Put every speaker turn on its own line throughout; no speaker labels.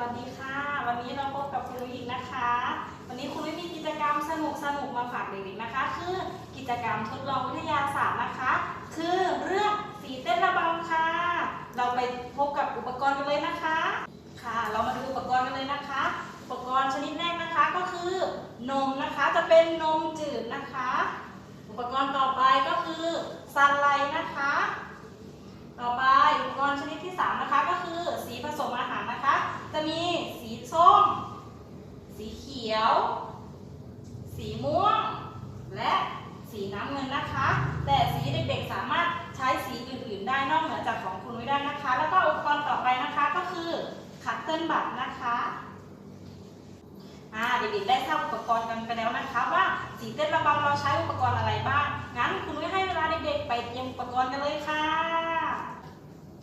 วัสดีค่ะ วันนี้เราพบกับคุณลุยอีกนะคะ วันนี้คุณลุยมีกิจกรรมสนุกสนุกๆมาฝากเด็กๆนะคะ คือกิจกรรมทดลองวิทยาศาสตร์นะคะ คือเรื่องสีเต้นระบำค่ะ เราไปพบกับอุปกรณ์กันเลยนะคะ ค่ะ เรามาดูอุปกรณ์กันเลยนะคะ อุปกรณ์ชนิดแรกนะคะก็คือนมนะคะจะเป็นนมจืดนะคะ อุปกรณ์ต่อไปก็คือซันไลท์นะคะ ต่อไปอุปกรณ์ชนิดที่ 3 นะคะ ก็คือสีผสมอาหารนะคะ จะมีสีส้ม สีเขียว สีม่วง และสีน้ำเงินนะคะ แต่สีเด็กๆสามารถใช้สีอื่นๆ ได้นอก เหนือจากของคุณนุ้ได้นะคะ แล้วก็อุปกรณ์ต่อไปนะคะก็คือคัตเติ้ลบัตนะคะอ่าเด็กๆได้ทราบอุปกรณ์กันไปแล้วนะคะ ว่าสีเต้นระบำเราใช้อุปกรณ์อะไรบ้างงั้นคุณนุ้ให้เวลาเด็กๆไปเตรียมอุปกรณ์กันเลยค่ะ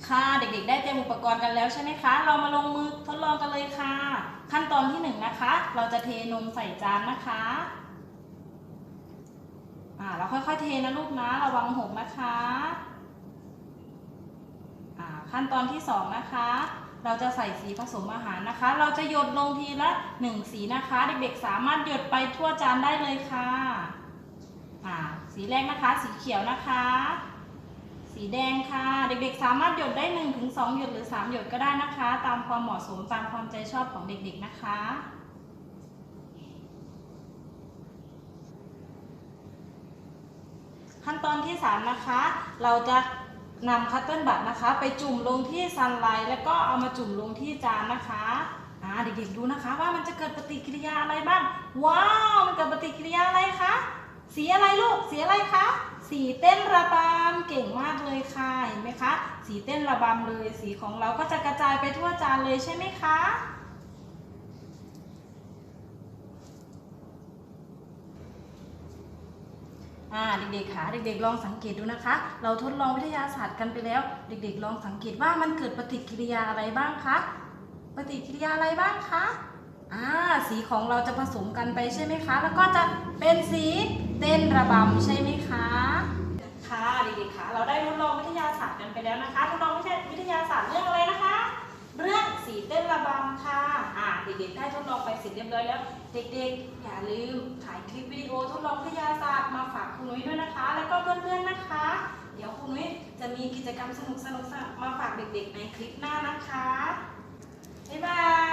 ค่ะเด็กๆ ได้เตรียมอุปกรณ์กันแล้วใช่ไหมคะ เรามาลงมือทดลองกันเลยค่ะ ขั้นตอนที่หนึ่งนะคะ เราจะเทนมใส่จานนะคะอ่าเราค่อยๆเทนะลูกนะระวังหกนะคะ ขั้นตอนที่สองนะคะ เราจะใส่สีผสมอาหารนะคะ เราจะหยดลงทีละหนึ่งสีนะคะ เด็กๆ สามารถหยดไปทั่วจานได้เลยค่ะอ่าสีแรกนะคะ สีเขียวนะคะ สีแดงค่ะ เด็กๆ สามารถหยดได้1นถึงสหยดหรือ 3 หยดก็ได้นะคะ ตามความเหมาะสมตามความใจชอบของเด็กๆ นะคะขั้นตอนที่ 3 นะคะ เราจะ นำคัตเติ้ลบัตนะคะ ไปจุ่มลงที่ซันไลท์แล้วก็เอามาจุ่มลงที่จานนะคะอ่าเด็กๆดูนะคะว่ามันจะเกิดปฏิกิริยาอะไรบ้าง ว้าว มันเกิดปฏิกิริยาอะไรคะ สีอะไรลูก สีอะไรคะ สีเต้นระบำเก่งมากเลยค่ะ เห็นไหมคะ สีเต้นระบำเลย สีของเราก็จะกระจายไปทั่วจานเลยใช่ไหมคะ อ่าเด็กๆค่ะเด็กๆลองสังเกตดูนะคะ เราทดลองวิทยาศาสตร์กันไปแล้ว เด็กๆ ลองสังเกตว่ามันเกิดปฏิกิริยาอะไรบ้างคะปฏิกิริยาอะไรบ้างคะอ่าสีของเราจะผสมกันไปใช่ไหมคะ แล้วก็จะเป็นสีเต้นระบำใช่ไหมคะค่ะเด็กๆค่ะเราได้ทดลองวิทยาศาสตร์กันไปแล้วนะคะทดลองวิทยาศาสตร์เรื่องอะไรนะคะ เรื่องสีเต้นระบำค่ะอ่าเด็กๆได้ทดลองไปเสร็จเรียบร้อยแล้ว เด็กๆ อย่าลืมถ่ายคลิปวิดีโอทดลองวิทยาศาสตร์มา ด้วยนะคะ แล้วก็เพื่อนๆนะคะ เดี๋ยวครูนุ้ยจะมีกิจกรรมสนุกๆมาฝากเด็กๆในคลิปหน้านะคะบ๊ายบาย